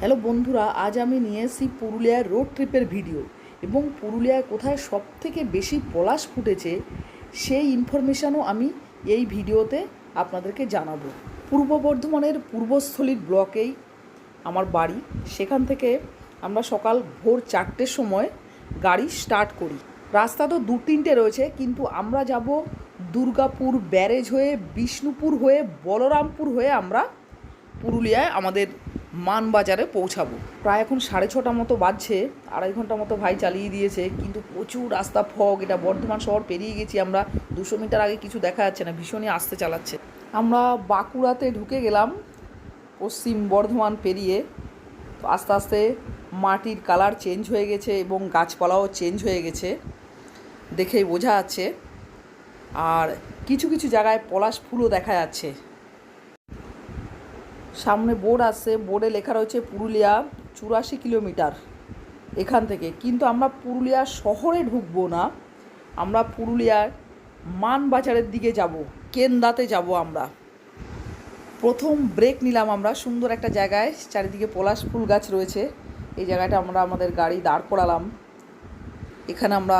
Hello বন্ধুরা, আজ আমি নিয়ে এসেছি পুরুলিয়ার রোড ট্রিপের ভিডিও এবং পুরুলিয়ায় কোথায় সব থেকে বেশি পলাশ ফুটেছে সেই ইনফরমেশানও আমি এই ভিডিওতে আপনাদেরকে জানাব। পূর্ব বর্ধমানের পূর্বস্থলীর ব্লকেই আমার বাড়ি। সেখান থেকে আমরা সকাল ভোর চারটের সময় গাড়ি স্টার্ট করি। রাস্তা তো দু তিনটে রয়েছে, কিন্তু আমরা যাব দুর্গাপুর ব্যারেজ হয়ে, বিষ্ণুপুর হয়ে, বলরামপুর হয়ে আমরা পুরুলিয়ায় আমাদের মানবাজারে পৌঁছাবো। প্রায় এখন সাড়ে ছটা মতো বাজছে, আড়াই ঘণ্টা মতো ভাই চালিয়ে দিয়েছে, কিন্তু প্রচুর রাস্তা ফগ, এটা বর্ধমান শহর পেরিয়ে গেছি আমরা, দুশো মিটার আগে কিছু দেখা যাচ্ছে না, ভীষণই আসতে চালাচ্ছে। আমরা বাঁকুড়াতে ঢুকে গেলাম, পশ্চিম বর্ধমান পেরিয়ে, তো আস্তে আস্তে মাটির কালার চেঞ্জ হয়ে গেছে এবং গাছপালাও চেঞ্জ হয়ে গেছে, দেখেই বোঝা যাচ্ছে। আর কিছু কিছু জায়গায় পলাশ ফুলও দেখা যাচ্ছে। সামনে বোর্ড আছে, বোর্ডে লেখা রয়েছে পুরুলিয়া চুরাশি কিলোমিটার এখান থেকে। কিন্তু আমরা পুরুলিয়া শহরে ঢুকবো না, আমরা পুরুলিয়ার মানবাজারের দিকে যাব, কেন্দাতে যাব আমরা। প্রথম ব্রেক নিলাম আমরা, সুন্দর একটা জায়গায়, চারিদিকে পলাশ ফুল গাছ রয়েছে। এই জায়গাটা আমরা আমাদের গাড়ি দাঁড় করালাম। এখানে আমরা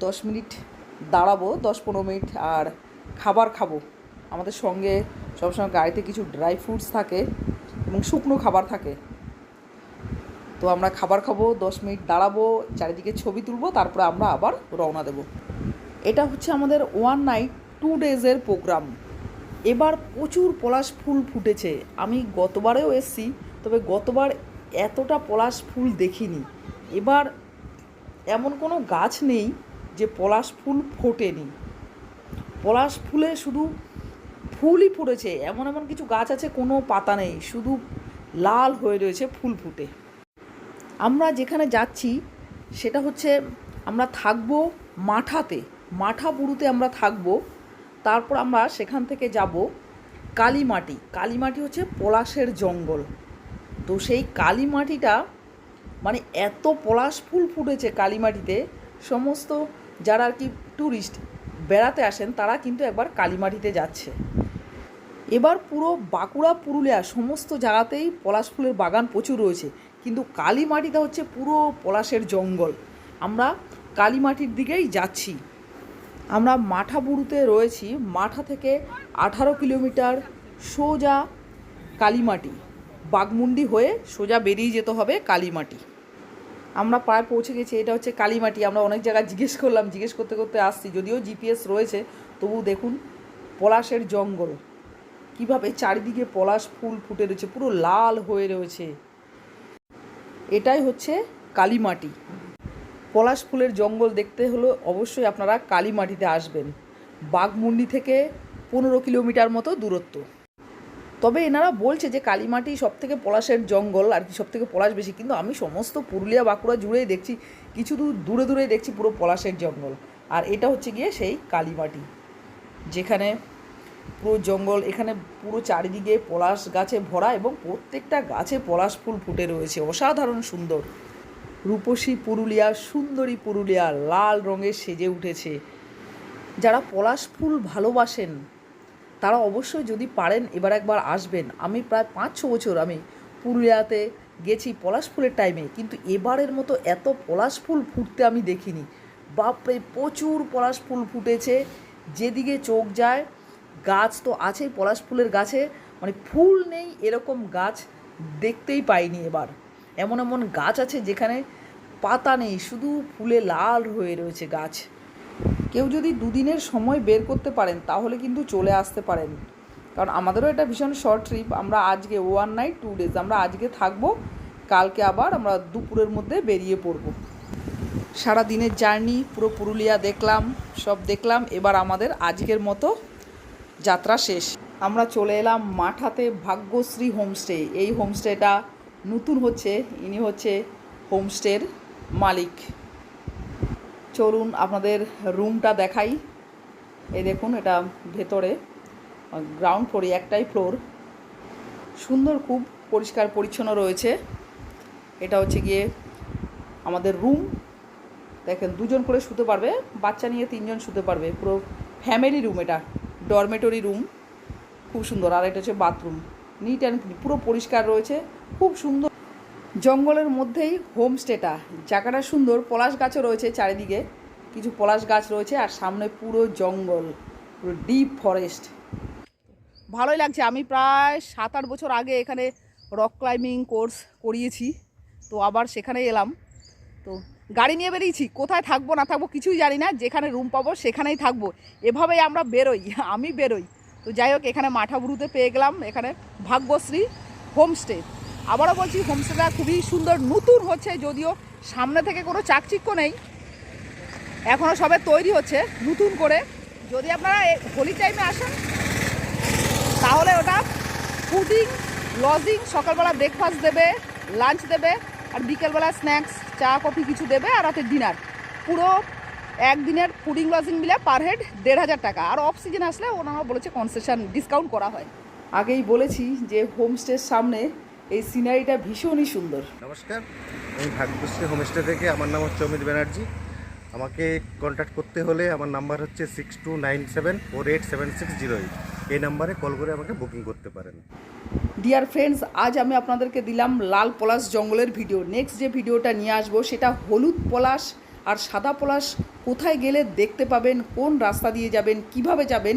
দশ মিনিট দাঁড়াবো, দশ পনেরো মিনিট আর খাবার খাব। আমাদের সঙ্গে সবসময় গাড়িতে কিছু ড্রাই ফ্রুটস থাকে এবং শুকনো খাবার থাকে। তো আমরা খাবার খাব, দশ মিনিট দাঁড়াবো, চারিদিকে ছবি তুলবো, তারপরে আমরা আবার রওনা দেব। এটা হচ্ছে আমাদের ওয়ান নাইট টু ডেজের প্রোগ্রাম এবার প্রচুর পলাশ ফুল ফুটেছে। আমি গতবারেও এসছি, তবে গতবার এতটা পলাশ ফুল দেখিনি। এবার এমন কোনো গাছ নেই যে পলাশ ফুল ফোটেনি। পলাশ ফুলে শুধু ফুলই ফুটেছে, এমন এমন কিছু গাছ আছে, কোনো পাতা নেই, শুধু লাল হয়ে রয়েছে ফুল ফুটে। আমরা যেখানে যাচ্ছি, সেটা হচ্ছে আমরা থাকব মাঠাতে, মাঠা বুড়ুতে আমরা থাকব, তারপর আমরা সেখান থেকে যাব কালীমাটি। কালীমাটি হচ্ছে পলাশের জঙ্গল। তো সেই কালীমাটিটা মানে এত পলাশ ফুল ফুটেছে কালীমাটিতে, সমস্ত যারা আর কি ট্যুরিস্ট বেড়াতে আসেন, তারা কিন্তু একবার কালীমাটিতে যাচ্ছে। এবার পুরো বাঁকুড়া, পুরুলিয়া সমস্ত জায়গাতেই পলাশ ফুলের বাগান প্রচুর রয়েছে। কিন্তু কালীমাটিটা হচ্ছে পুরো পলাশের জঙ্গল। আমরা কালীমাটির দিকেই যাচ্ছি। আমরা মাঠাবুরুতে রয়েছি। মাঠা থেকে আঠারো কিলোমিটার সোজা কালীমাটি। বাগমুন্ডি হয়ে সোজা বেরিয়ে যেতে হবে কালীমাটি। আমরা প্রায় পৌঁছে গেছি। এটা হচ্ছে কালীমাটি। আমরা অনেক জায়গায় জিজ্ঞেস করলাম। জিজ্ঞেস করতে করতে আসছি। যদিও জিপিএস রয়েছে, তবু দেখুন, পলাশের জঙ্গল। কীভাবে চারিদিকে পলাশ ফুল ফুটে রয়েছে, পুরো লাল হয়ে রয়েছে। এটাই হচ্ছে কালীমাটি। পলাশ ফুলের জঙ্গল দেখতে হলো অবশ্যই আপনারা কালীমাটিতে আসবেন। বাঘমুন্ডি থেকে পনেরো কিলোমিটার মতো দূরত্ব। তবে এনারা বলছে যে কালীমাটি সব থেকে পলাশের জঙ্গল, আর কি সব থেকে পলাশ বেশি, কিন্তু আমি সমস্ত পুরুলিয়া, বাঁকুড়া জুড়েই দেখছি, কিছু দূর, দূরে দূরে দেখছি পুরো পলাশের জঙ্গল। আর এটা হচ্ছে গিয়ে সেই কালীমাটি, যেখানে পুরো জঙ্গল, এখানে পুরো চারিদিকে পলাশ গাছে ভরা এবং প্রত্যেকটা গাছে পলাশ ফুল ফুটে রয়েছে। অসাধারণ সুন্দর। রূপসী পুরুলিয়া, সুন্দরী পুরুলিয়া লাল রঙে সেজে উঠেছে। যারা পলাশ ফুল ভালোবাসেন, তারা অবশ্যই যদি পারেন এবার একবার আসবেন। আমি প্রায় পাঁচ ছ বছর আমি পুরুলিয়াতে গেছি পলাশ ফুলের টাইমে কিন্তু এবারের মতো এত পলাশ ফুল ফুটতে আমি দেখিনি। বাপরে, প্রচুর পলাশ ফুল ফুটেছে। যেদিকে চোখ যায় গাছ তো আছেই, পলাশ ফুলের গাছে মানে ফুল নেই এরকম গাছ দেখতেই পাইনি এবার। এমন এমন গাছ আছে যেখানে পাতা নেই, শুধু ফুলে লাল হয়ে রয়েছে গাছ। কেউ যদি দুদিনের সময় বের করতে পারেন, তাহলে কিন্তু চলে আসতে পারেন। কারণ আমাদেরও এটা ভীষণ শর্ট ট্রিপ আমরা আজকে ওয়ান নাইট টু ডেজ আমরা আজকে থাকব, কালকে আবার আমরা দুপুরের মধ্যে বেরিয়ে পড়ব। সারা দিনের জার্নি পুরো পুরুলিয়া দেখলাম, সব দেখলাম, এবার আমাদের আজকের মতো যাত্রা শেষ। আমরা চলে এলাম মাঠাতে ভাগ্যশ্রী হোমস্টে। এই হোমস্টেটা নতুন হচ্ছে, ইনি হচ্ছে হোমস্টের মালিক। চলুন আপনাদের রুমটা দেখাই। এই দেখুন, এটা ভেতরে গ্রাউন্ড ফ্লোরে একটাই ফ্লোর। সুন্দর, খুব পরিষ্কার, পরিচ্ছন্ন রয়েছে। এটা হচ্ছে গিয়ে আমাদের রুম। দেখেন, দুজন করে শুতে পারবে, বাচ্চা নিয়ে তিনজন শুতে পারবে। পুরো ফ্যামিলি রুম এটা। ডরমেটরি রুম, খুব সুন্দর। আর এটা হচ্ছে বাথরুম। নিট অ্যান্ড পুরো পরিষ্কার রয়েছে, খুব সুন্দর। জঙ্গলের মধ্যেই হোমস্টেটা, জায়গাটা সুন্দর, পলাশ গাছও রয়েছে চারিদিকে, কিছু পলাশ গাছ রয়েছে, আর সামনে পুরো জঙ্গল, পুরো ডিপ ফরেস্ট ভালোই লাগছে, আমি প্রায় সাত আট বছর আগে এখানে রক ক্লাইম্বিং কোর্স করিয়েছি, তো আবার সেখানে এলাম। তো গাড়ি নিয়ে বেরিয়েছি, কোথায় থাকব না থাকব কিছুই জানি না, যেখানে রুম পাবো সেখানেই থাকব। এভাবেই আমরা বেরোই, আমি বেরোই। তো যাই হোক, এখানে মাঠাবুরুতে পেয়ে গেলাম, এখানে ভাগ্যশ্রী হোমস্টে। আবারও বলছি, হোমস্টেটা খুবই সুন্দর, নতুন হচ্ছে, যদিও সামনে থেকে কোনো চাকচিক্য নেই। এখনও সবে তৈরি হচ্ছে, নতুন করে। যদি আপনারা হোলি টাইমে আসেন, তাহলে ওটা ফুডিং লজিং, সকালবেলা ব্রেকফাস্ট দেবে লাঞ্চ দেবে আর বিকেলবেলা স্ন্যাক্স চা কফি কিছু দেবে আর রাতে ডিনার পুরো একদিনের ফুডিং লজিং মিলে পার হেড দেড় হাজার টাকা। আর অফ সিজন আসলে ওনারা বলেছে কনসেশন ডিসকাউন্ট করা হয়। আগেই বলেছি যে হোমস্টের সামনে এই সিনারিটা ভীষণই সুন্দর। নমস্কার আমি ভাগ্যশ্রী হোমস্টে থেকে। আমার নাম হচ্ছে অমিত ব্যানার্জি। আমাকে কন্ট্যাক্ট করতে হলে আমার নাম্বার হচ্ছে six two nine seven four eight seven six zero eight এই নাম্বারে কল করে আমাকে বুকিং করতে পারেন। ডিয়ার ফ্রেন্ডস আজ আমি আপনাদেরকে দিলাম লাল পলাশ জঙ্গলের ভিডিও। নেক্সট যে ভিডিওটা নিয়ে আসব, সেটা হলুদ পলাশ আর সাদা পলাশ কোথায় গেলে দেখতে পাবেন, কোন রাস্তা দিয়ে যাবেন, কীভাবে যাবেন,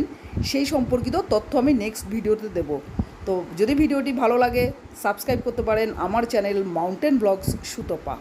সেই সম্পর্কিত তথ্য আমি নেক্সট ভিডিওতে দেব। তো যদি ভিডিওটি ভালো লাগে সাবস্ক্রাইব করতে পারেন আমার চ্যানেল মাউন্টেন ব্লগস সুতপা।